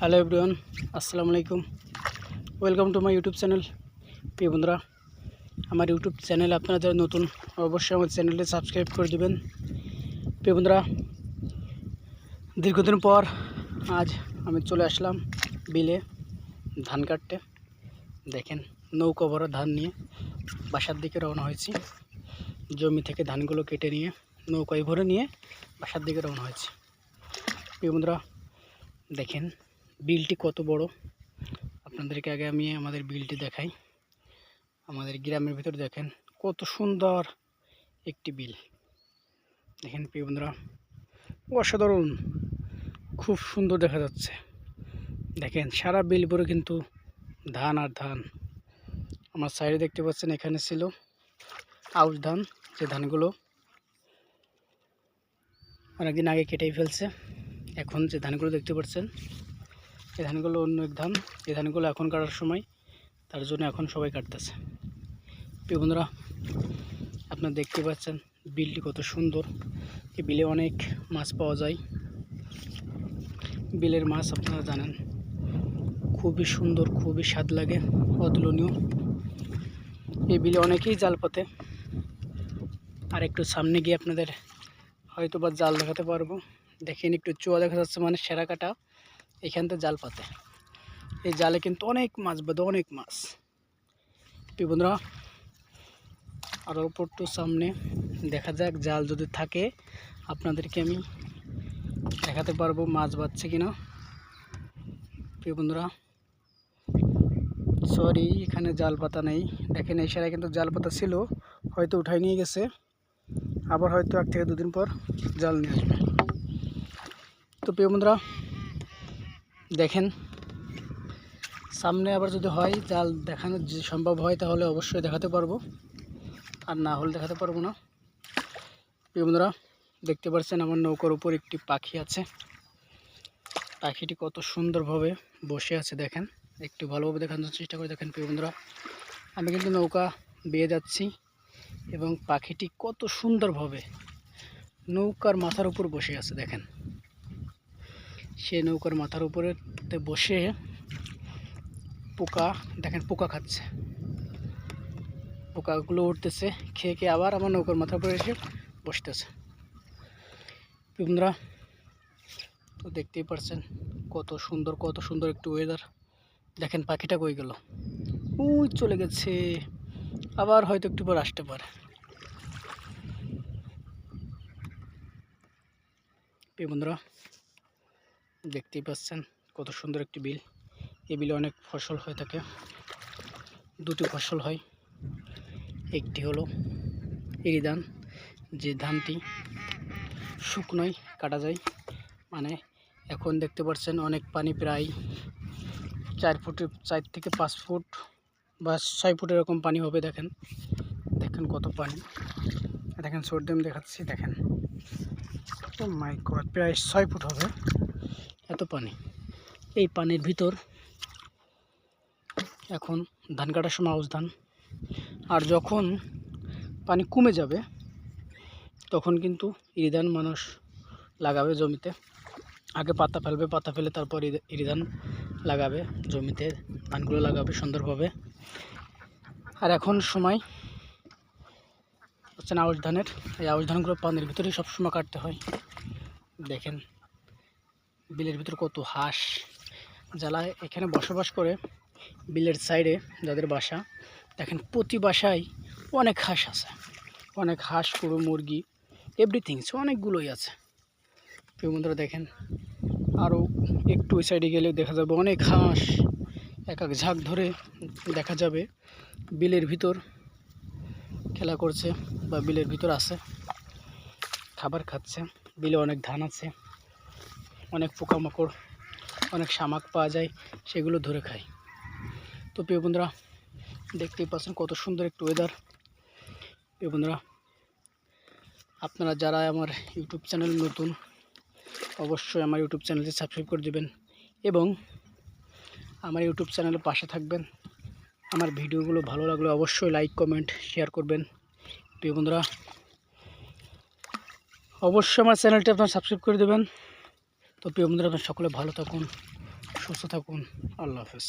Hello everyone, আসসালামু আলাইকুম। Welcome to my YouTube channel. প্রিয় বন্ধুরা, আমার ইউটিউব চ্যানেল আপনারা নতুন, অবশ্যই আমার চ্যানেলটি সাবস্ক্রাইব করে দিবেন। প্রিয় বন্ধুরা, দীর্ঘদিন পর আজ আমি চলে আসলাম বিলে ধান কাটতে। দেখেন, নৌকা ভরা ধান নিয়ে বাসার দিকে রওনা হয়েছি। জমি থেকে ধানগুলো কেটে নিয়ে, নৌকায় ভরে নিয়ে বাসার দিকে রওনা হয়েছি। প্রিয় বন্ধুরা, দেখেন বিলটি কত বড়? আপনাদেরকে আগে আমি আমাদের বিলটি দেখাই। আমাদের গ্রামের ভিতর দেখেন কত সুন্দর একটি বিল। দেখেন প্রিয় বন্ধুরা, অসাধারণ, খুব সুন্দর দেখা যাচ্ছে। দেখেন সারা বিল ভরে কিন্তু ধান আর ধান। আমার সাইডে দেখতে পাচ্ছেন এখানে ছিল আউশ ধান, যে ধানগুলো অনেকদিন আগে কেটেই ফেলছে। এখন যে ধানগুলো দেখতে পাচ্ছেন এই ধানগুলো অন্য এক ধান, এ ধানগুলো এখন কাটার সময়, তার জন্য এখন সবাই কাটতেছে। প্রিয় বন্ধুরা, আপনারা দেখতে পাচ্ছেন বিলটি কত সুন্দর। এই বিলে অনেক মাছ পাওয়া যায়। বিলের মাছ আপনারা জানেন, খুবই সুন্দর, খুবই স্বাদ লাগে, অতুলনীয়। এই বিলে অনেকেই জাল পাতে। আর একটু সামনে গিয়ে আপনাদের হয়তো বা জাল দেখাতে পারব। দেখেন একটু চুয়া দেখা যাচ্ছে মানে সেরা কাটা। এখান থেকে জাল পাতে। এই জালে কিন্তু অনেক মাছ বাঁধে, অনেক মাছ। প্রিয় বন্ধুরা, আর অল্প একটু সামনে দেখা যাক, জাল যদি থাকে, আপনাদেরকে আমি দেখাতে পারব মাছ বাঁধছে কিনা। প্রিয় বন্ধুরা সরি এখানে জাল পাতা নেই। দেখেন, এই সেরা কিন্তু জাল পাতা ছিল, হয়তো উঠাই নিয়ে গেছে। আবার হয়তো এক থেকে দুদিন পর জাল নিয়ে আসবে। তো প্রিয় বন্ধুরা দেখেন। সামনে আবার যদি হয়, জাল দেখানো সম্ভব হয়, তাহলে অবশ্যই দেখাতে পারব। আর না হলে দেখাতে পারব না। বন্ধুরা, দেখতে পাচ্ছেন আমার নৌকার উপর একটি পাখি আছে। পাখিটি কত সুন্দরভাবে বসে আছে, দেখেন। একটু ভালোভাবে দেখানোর চেষ্টা করে দেখেন বন্ধুরা। আমি কিন্তু নৌকা বেয়ে যাচ্ছি এবং পাখিটি কত সুন্দরভাবে নৌকার মাথার উপর বসে আছে, দেখেন। সে নৌকার মাথার উপরে বসে পোকা, দেখেন পোকা খাচ্ছে। পোকাগুলো উঠতেছে, খেয়ে খেয়ে আবার আমার নৌকার মাথার উপরে এসে বসতেছে। বন্ধুরা, তো দেখতেই পারছেন কত সুন্দর কত সুন্দর একটু ওয়েদার দেখেন পাখিটা কই গেল? ওই চলে গেছে। আবার হয়তো একটু পর আসতে পারে। বন্ধুরা দেখতেই পাচ্ছেন কত সুন্দর একটি বিল। এই বিলে অনেক ফসল হয়ে থাকে। দুটি ফসল হয়। একটি হলো এরি ধান যে ধানটি শুকনোয় কাটা যায়। মানে এখন দেখতে পাচ্ছেন অনেক পানি প্রায় চার ফুটের, চার থেকে পাঁচ ফুট বা ছয় ফুট এরকম পানি হবে, দেখেন। দেখেন কত পানি। দেখেন সর্দি আমি দেখাচ্ছি, দেখেন। মাই প্রায় ছয় ফুট হবে। এত পানি। এই পানির ভিতর এখন ধান কাটার সময় আউশ ধান। আর যখন পানি কমে যাবে, তখন কিন্তু ইরিধান মানুষ লাগাবে জমিতে। আগে পাতা ফেলবে, পাতা ফেলে তারপর ইরিধান লাগাবে জমিতে। ধানগুলো লাগাবে সুন্দরভাবে। আর এখন সময় হচ্ছে না আউশ ধানের। এই আউশ ধানগুলো পানির ভিতরেই সবসময় কাটতে হয়। দেখেন। বিলের ভিতর কত হাঁস যারা এখানে বসবাস করে বিলের সাইডে যাদের বাসা। দেখেন প্রতি বাসায় অনেক হাঁস আছে। অনেক হাঁস, গরু, মুরগি এভরিথিংস অনেকগুলোই আছে। প্রিয় বন্ধুরা, দেখেন আরও একটু ওই সাইডে গেলে দেখা যাবে অনেক হাঁস। এক এক ঝাঁক ধরে দেখা যাবে বিলের ভিতর খেলা করছে বা বিলের ভিতর আছে, খাবার খাচ্ছে। বিলে অনেক ধান আছে। অনেক পোকামাকড়, অনেক শামাক পাওয়া যায়, সেগুলো ধরে খায় তো প্রিয় বন্ধুরা, দেখতেই পাচ্ছেন কত সুন্দর একটু ওয়েদার প্রিয় বন্ধুরা, আপনারা যারা আমার ইউটিউব চ্যানেল নতুন, অবশ্যই আমার ইউটিউব চ্যানেলটি সাবস্ক্রাইব করে দেবেন এবং আমার ইউটিউব চ্যানেলের পাশে থাকবেন। আমার ভিডিওগুলো ভালো লাগলে অবশ্যই লাইক, কমেন্ট শেয়ার করবেন। প্রিয় বন্ধুরা, অবশ্যই আমার চ্যানেলটি আপনারা সাবস্ক্রাইব করে দেবেন। তো প্রিয় বন্ধুরা আপনার সকলে ভালো থাকুন সুস্থ থাকুন। আল্লাহ হাফেজ।